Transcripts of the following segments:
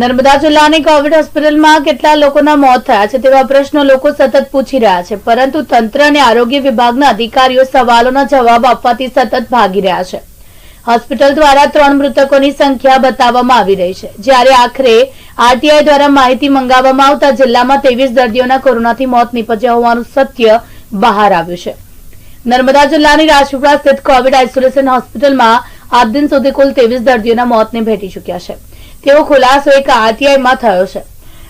નર્મદા જિલ્લાની કોવિડ હોસ્પિટલમાં કેટલા લોકોના મોત થયા છે તેવા પ્રશ્નો લોકો સતત પૂછી રહ્યા છે. પરંતુ તંત્ર અને આરોગ્ય વિભાગના અધિકારીઓ સવાલોના જવાબ આપવાથી સતત ભાગી રહ્યા છે. હોસ્પિટલ દ્વારા ત્રણ મૃતકોની સંખ્યા બતાવવામાં આવી રહી છે. જ્યારે આખરે આરટીઆઈ દ્વારા માહિતી મંગાવવામાં આવતા જિલ્લામાં ત્રેવીસ દર્દીઓના કોરોનાથી મોત નીપજ્યા હોવાનું સત્ય બહાર આવ્યું છે. નર્મદા જિલ્લાની રાજપીપળા સ્થિત કોવિડ આઇસોલેશન હોસ્પિટલમાં આજ દિન સુધી કુલ ત્રેવીસ દર્દીઓના મોતને ભેટી ચૂક્યા છે. તેવો ખુલાસો એક આરટીઆઈમાં થયો છે.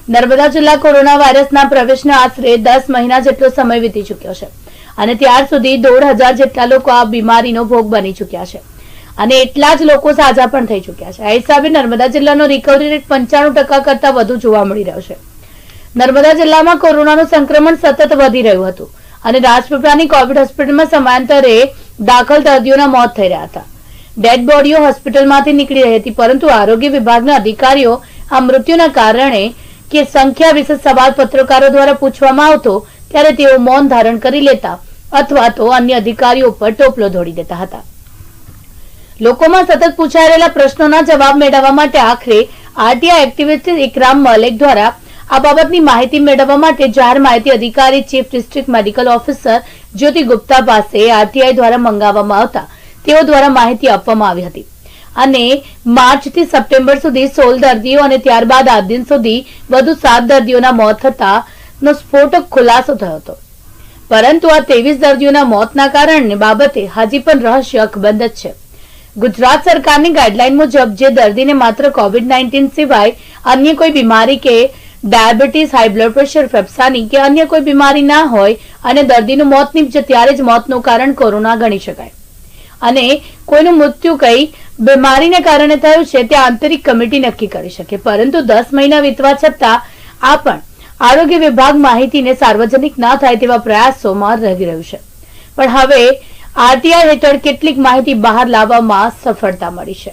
નર્મદા જિલ્લા કોરોના વાયરસના પ્રવેશના આશરે દસ મહિના જેટલો સમય વીતી ચૂક્યો છે. અને ત્યાર સુધી દોઢ હજાર જેટલા લોકો આ બીમારીનો ભોગ બની ચૂક્યા છે. અને એટલા જ લોકો સાજા પણ થઈ ચૂક્યા છે. આ હિસાબે નર્મદા જિલ્લાનો રિકવરી રેટ પંચાણું ટકા કરતા વધુ જોવા મળી રહ્યો છે. નર્મદા જિલ્લામાં કોરોનાનું સંક્રમણ સતત વધી રહ્યું હતું. અને રાજપીપળાની કોવિડ હોસ્પિટલમાં સમયાંતરે દાખલ દર્દીઓના મોત થઈ રહ્યા હતા. ડેડ બોડીઓ હોસ્પિટલમાંથી નીકળી રહી હતી, પરંતુ આરોગ્ય વિભાગના અધિકારીઓ આ મૃત્યુના કારણે કે સંખ્યા વિશે સવાલ પત્રકારો દ્વારા પૂછવામાં આવતો, ત્યારે તેઓ મૌન ધારણ કરી લેતા અથવા તો અન્ય અધિકારીઓ પર ટોપલો ધોડી દેતા હતા. લોકોમાં સતત પૂછાઈ રહેલા પ્રશ્નોના જવાબ મેળવવા માટે આખરે આરટીઆઈ એક્ટિવિસ્ટ ઇકરામ મલેક દ્વારા આ બાબતની માહિતી મેળવવા માટે જાહેર માહિતી અધિકારી chief district medical officer Jyoti Gupta પાસે આરટીઆઈ દ્વારા મંગાવવામાં આવતા તેઓ દ્વારા માહિતી આપવામાં આવી હતી. અને માર્ચથી સપ્ટેમ્બર સુધી સોળ દર્દીઓ અને ત્યારબાદ આ દિન સુધી વધુ સાત દર્દીઓના મોત થતાનો સ્ફોટક ખુલાસો થયો હતો. પરંતુ આ ત્રેવીસ દર્દીઓના મોતના કારણે બાબતે હજી પણ રહસ્ય અકબંધ છે. ગુજરાત સરકારની ગાઈડલાઈન મુજબ જે દર્દીને માત્ર કોવિડ નાઇન્ટીન સિવાય અન્ય કોઈ બીમારી કે ડાયાબિટીસ, હાઈ બ્લડ પ્રેશર, ફેફસાની કે અન્ય કોઈ બીમારી ના હોય અને દર્દીનું મોત નીપજે ત્યારે જ મોતનું કારણ કોરોના ગણી શકાય. અને કોઈનું મૃત્યુ કઈ બીમારીને કારણે થયું છે તે આંતરિક કમિટી નક્કી કરી શકે. પરંતુ દસ મહિના વીતવા છતાં આ પણ આરોગ્ય વિભાગ માહિતીને સાર્વજનિક ના થાય તેવા પ્રયાસોમાં રહી રહ્યું છે. પણ હવે આરટીઆઈ હેઠળ કેટલીક માહિતી બહાર લાવવામાં સફળતા મળી છે.